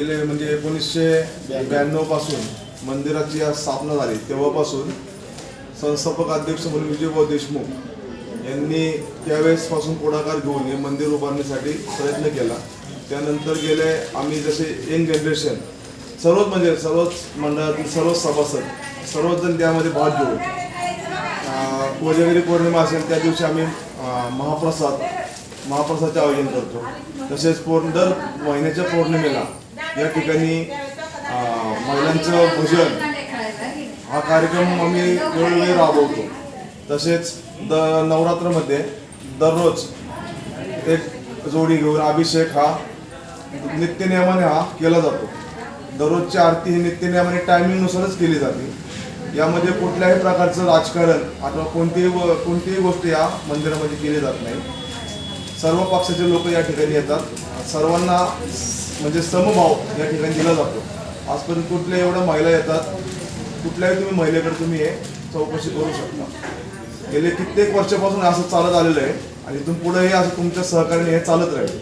गेले म्हणजे एकोणीसशे ब्याण्णवपासून मंदिराची स्थापना झाली. तेव्हापासून संस्थापक अध्यक्ष म्हणून विजयभाऊ देशमुख यांनी त्यावेळेसपासून पुढाकार घेऊन हे मंदिर उभारण्यासाठी प्रयत्न केला. त्यानंतर गेले आम्ही जसे यंग जनरेशन सर्वच म्हणजे सर्वच मंडळातील सर्वच सभासद सर्वच जण त्यामध्ये भाग घेऊन कोजागिरी पौर्णिमा असेल त्या दिवशी आम्ही महाप्रसाद महाप्रसादचे आयोजन करतो. तसेच पौर्ण दर महिन्याच्या पौर्णिमेला या ठिकाणी महिलांचं भजन हा कार्यक्रम आम्ही वेळोवेळी राबवतो. तसेच द नवरात्रामध्ये दररोज एक जोडी घेऊन अभिषेक हा नित्यनियमाने हा केला जातो. दररोजची आरती ही नित्यनियमाने टायमिंगनुसारच केली जाते. यामध्ये कुठल्याही प्रकारचं राजकारण अथवा कोणतीही व- कोणतीही गोष्ट या मंदिरामध्ये केली जात नाही. सर्व पक्षाचे लोक या ठिकाणी येतात. सर्वांना म्हणजे समभाव या ठिकाणी दिला जातो. आजपर्यंत कुठल्या एवढ्या महिला येतात? कुठल्याही तुम्ही महिलेकडे तुम्ही हे चौकशी करू शकता. गेले कित्येक वर्षापासून असं चालत आलेलं आहे आणि इथून पुढेही असं तुमच्या सहकार्याने हे चालत राहील.